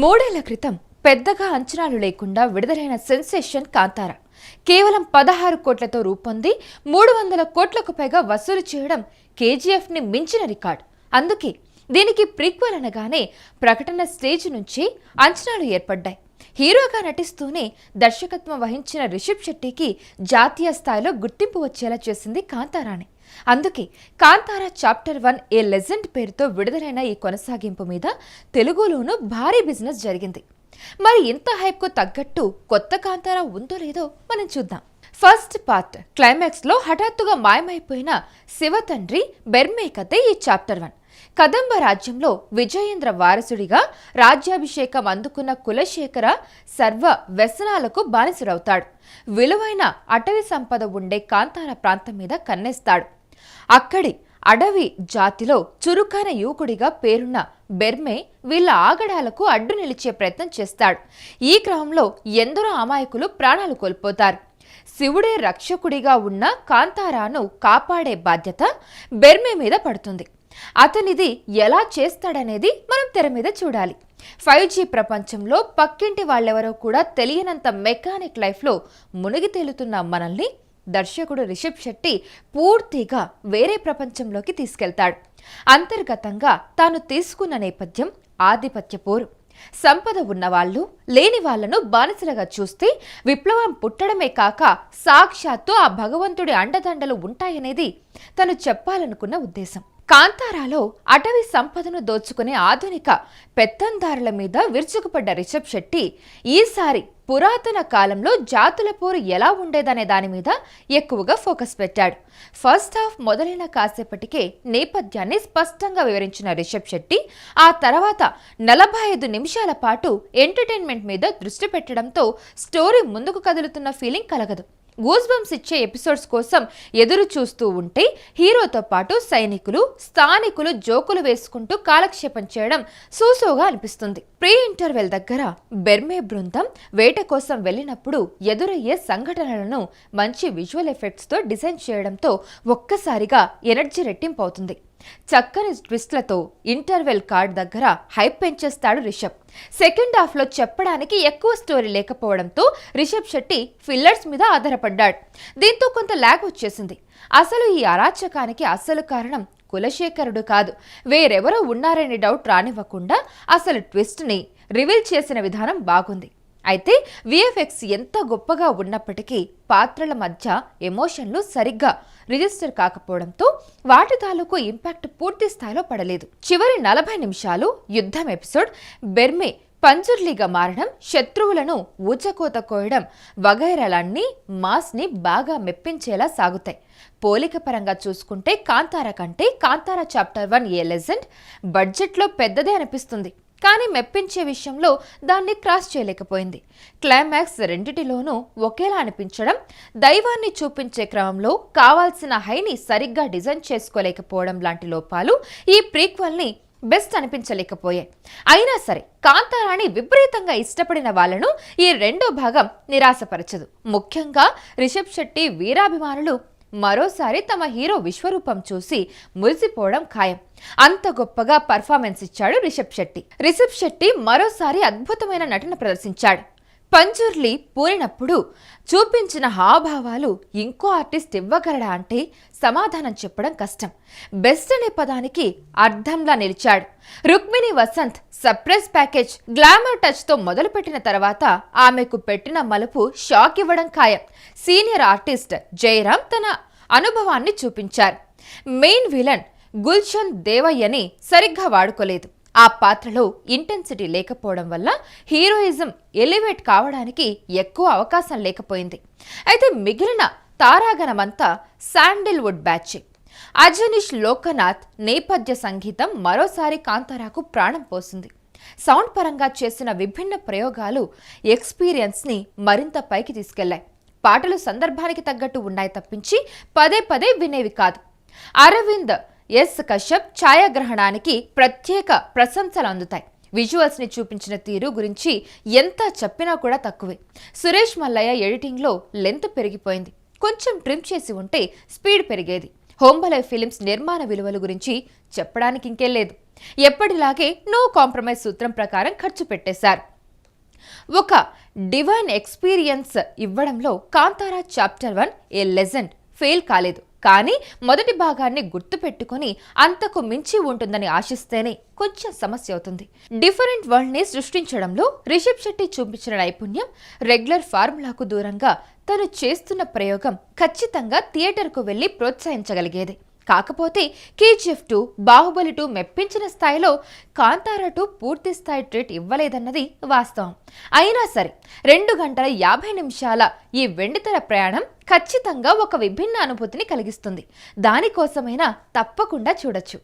మూడేళ్ళ క్రితం పెద్దగా అంచనాలు లేకుండా విడుదలైన సెన్సేషన్ కాంతార. కేవలం పదహారు కోట్లతో రూపొంది మూడు వందల కోట్లకు పైగా వసూలు చేయడం కేజీఎఫ్ని మించిన రికార్డ్. అందుకే దీనికి ప్రీక్వెల్ అనగానే ప్రకటన స్టేజ్ నుంచి అంచనాలు ఏర్పడ్డాయి. హీరోగా నటిస్తూనే దర్శకత్వం వహించిన రిషబ్ శెట్టికి జాతీయ స్థాయిలో గుర్తింపు వచ్చేలా చేసింది కాంతారాణి. అందుకే Kantara chapter one a legend పేరుతో విడుదలైన ఈ కొనసాగింపు మీద తెలుగులోనూ భారీ బిజినెస్ జరిగింది. మరి ఇంత హైప్కు తగ్గట్టు కొత్త కాంతారా ఉందో లేదో మనం చూద్దాం. ఫస్ట్ పార్ట్ క్లైమాక్స్లో హఠాత్తుగా మాయమైపోయిన శివ తండ్రి బెర్మే కథే ఈ చాప్టర్ వన్. కదంబ రాజ్యంలో విజయేంద్ర వారసుడిగా రాజ్యాభిషేకం అందుకున్న కులశేఖర సర్వ వ్యసనాలకు బానిసుడవుతాడు విలువైన అటవీ సంపద ఉండే కాంతార ప్రాంతం మీద కన్నేస్తాడు. అక్కడి అడవి జాతిలో చురుకైన యువకుడిగా పేరున్న బెర్మే వీళ్ళ ఆగడాలకు అడ్డు నిలిచే ప్రయత్నం చేస్తాడు. ఈ క్రమంలో ఎందరో అమాయకులు ప్రాణాలు కోల్పోతారు. శివుడే రక్షకుడిగా ఉన్న కాంతారాను కాపాడే బాధ్యత బెర్మే మీద పడుతుంది. అతనిది ఎలా చేస్తాడనేది మనం తెర మీద చూడాలి. ఫైవ్ జీ ప్రపంచంలో పక్కింటి వాళ్ళెవరో కూడా తెలియనంత మెకానిక్ లైఫ్లో మునిగి తేలుతున్న మనల్ని దర్శకుడు రిషబ్ శెట్టి పూర్తిగా వేరే ప్రపంచంలోకి తీసుకెళ్తాడు. అంతర్గతంగా తాను తీసుకున్న నేపథ్యం ఆధిపత్య పోరు. సంపద ఉన్నవాళ్ళు లేని వాళ్ళను బానిసలుగా చూస్తే విప్లవం పుట్టడమే కాక సాక్షాత్తు ఆ భగవంతుడి అండదండలు ఉంటాయనేది తను చెప్పాలనుకున్న ఉద్దేశం. కాంతారాలో అటవీ సంపదను దోచుకునే ఆధునిక పెత్తందారుల మీద విరుచుకుపడ్డ రిషబ్ శెట్టి ఈసారి పురాతన కాలంలో జాతుల పోరు ఎలా ఉండేదనే దాని మీద ఎక్కువగా ఫోకస్ పెట్టాడు. ఫస్ట్ హాఫ్ మొదలైన కాసేపటికే నేపథ్యాన్ని స్పష్టంగా వివరించిన రిషబ్ శెట్టి ఆ తర్వాత నలభై ఐదు నిమిషాల పాటు ఎంటర్టైన్మెంట్ మీద దృష్టి పెట్టడంతో స్టోరీ ముందుకు కదులుతున్న ఫీలింగ్ కలగదు. గూస్బంప్స్ ఇచ్చే ఎపిసోడ్స్ కోసం ఎదురు చూస్తూ ఉంటే హీరోతో పాటు సైనికులు స్థానికులు జోకులు వేసుకుంటూ కాలక్షేపం చేయడం సూసోగా అనిపిస్తుంది. ప్రీ ఇంటర్వెల్ దగ్గర బెర్మే బృందం వేట కోసం వెళ్ళినప్పుడు ఎదురయ్యే సంఘటనలను మంచి విజువల్ ఎఫెక్ట్స్తో డిజైన్ చేయడంతో ఒక్కసారిగా ఎనర్జీ రెట్టింపు అవుతుంది చక్కని ట్విస్ట్లతో ఇంటర్వెల్ కార్డ్ దగ్గర హైప్ పెంచేస్తాడు రిషబ్. సెకండ్ హాఫ్లో చెప్పడానికి ఎక్కువ స్టోరీ లేకపోవడంతో రిషబ్ శెట్టి ఫిల్లర్స్ మీద ఆధారపడ్డాడు. దీంతో కొంత ల్యాగ్ వచ్చేసింది. అసలు ఈ అరాచకానికి అసలు కారణం కులశేఖరుడు కాదు. వేరెవరో ఉన్నారనే డౌట్ రానివ్వకుండా అసలు ట్విస్ట్ని రివీల్ చేసిన విధానం బాగుంది. అయితే విఎఫ్ఎక్స్ ఎంత గొప్పగా ఉన్నప్పటికీ పాత్రల మధ్య ఎమోషన్లు సరిగ్గా రిజిస్టర్ కాకపోవడంతో వాటి తాలూకు ఇంపాక్ట్ పూర్తి స్థాయిలో పడలేదు. చివరి నలభై నిమిషాలు యుద్ధం ఎపిసోడ్ బెర్మే పంజుర్లీగా మారడం శత్రువులను ఊచకోత కోయడం వగైరాలన్నీ మాస్ని బాగా మెప్పించేలా సాగుతాయి. పోలిక పరంగా చూసుకుంటే కాంతార కంటే Kantara chapter one a legend బడ్జెట్లో పెద్దదే అనిపిస్తుంది. కానీ మెప్పించే విషయంలో దాన్ని క్రాస్ చేయలేకపోయింది. క్లైమాక్స్ రెండిటిలోనూ ఒకేలా అనిపించడం దైవాన్ని చూపించే క్రమంలో కావాల్సిన హైని సరిగ్గా డిజైన్ చేసుకోలేకపోవడం లాంటి లోపాలు ఈ ప్రీక్వల్ని బెస్ట్ అనిపించలేకపోయాయి. అయినా సరే కాంతారాణి విపరీతంగా ఇష్టపడిన వాళ్ళను ఈ రెండో భాగం నిరాశపరచదు. ముఖ్యంగా రిషబ్ శెట్టి వీరాభిమానులు మరోసారి తమ హీరో విశ్వరూపం చూసి మురిసిపోవడం ఖాయం. అంత గొప్పగా పర్ఫార్మెన్స్ ఇచ్చాడు రిషబ్ శెట్టి. రిషబ్ శెట్టి మరోసారి అద్భుతమైన నటన ప్రదర్శించాడు. పంజుర్లి పూరినప్పుడు చూపించిన హావభావాలు ఇంకో ఆర్టిస్ట్ ఇవ్వగలడా అంటే సమాధానం చెప్పడం కష్టం. బెస్ట్ అనే పదానికి అర్థంలా నిలిచాడు. Rukmini Vasanth surprise package glamour టచ్తో మొదలుపెట్టిన తర్వాత ఆమెకు పెట్టిన మలుపు షాక్ ఇవ్వడం ఖాయం. సీనియర్ ఆర్టిస్ట్ జయరాం తన అనుభవాన్ని చూపించారు. మెయిన్ విలన్ గుల్షన్ దేవయ్యని సరిగ్గా వాడుకోలేదు. ఆ పాత్రలో ఇంటెన్సిటీ లేకపోవడం వల్ల హీరోయిజం ఎలివేట్ కావడానికి ఎక్కువ అవకాశం లేకపోయింది. అయితే మిగిలిన తారాగణమంతా శాండిల్వుడ్ బ్యాచ్ అజనీష్ లోకనాథ్ నేపథ్య సంగీతం మరోసారి కాంతారాకు ప్రాణం పోసింది. సౌండ్ పరంగా చేసిన విభిన్న ప్రయోగాలు ఎక్స్పీరియన్స్ని మరింత పైకి తీసుకెళ్ళాయి పాటలు సందర్భానికి తగ్గట్టు ఉన్నాయి తప్పించి పదే పదే వినేవి కాదు. అరవింద్ ఎస్ కశ్యప్ ఛాయాగ్రహణానికి ప్రత్యేక ప్రశంసలు అందుతాయి. విజువల్స్ని చూపించిన తీరు గురించి ఎంత చెప్పినా కూడా తక్కువే. సురేష్ మల్లయ్య ఎడిటింగ్లో లెంత్ పెరిగిపోయింది. కొంచెం ట్రిమ్ చేసి ఉంటే స్పీడ్ పెరిగేది. హోంబలే ఫిలిమ్స్ నిర్మాణ విలువల గురించి చెప్పడానికి ఇంకే లేదు. ఎప్పటిలాగే నో కాంప్రమైజ్ సూత్రం ప్రకారం ఖర్చు పెట్టేశారు. ఒక డివైన్ ఎక్స్పీరియన్స్ ఇవ్వడంలో Kantara chapter one a legend fail కాలేదు. కానీ మొదటి భాగాన్ని గుర్తుపెట్టుకొని అంతకు మించి ఉంటుందని ఆశిస్తేనే కొంచెం సమస్య అవుతుంది. డిఫరెంట్ వరల్డ్ని సృష్టించడంలో రిషబ్ శెట్టి చూపించిన నైపుణ్యం రెగ్యులర్ ఫార్ములాకు దూరంగా తను చేస్తున్న ప్రయోగం ఖచ్చితంగా థియేటర్కు వెళ్ళి ప్రోత్సహించగలిగేది. కాకపోతే కేజీఎఫ్ టూ బాహుబలి టూ మెప్పించిన స్థాయిలో కాంతారా టూ పూర్తి స్థాయి ట్రీట్ ఇవ్వలేదన్నది వాస్తవం. అయినా సరే రెండు గంటల యాభై నిమిషాల ఈ వెండితెర ప్రయాణం ఖచ్చితంగా ఒక విభిన్న అనుభూతిని కలిగిస్తుంది. దానికోసమైనా తప్పకుండా చూడొచ్చు.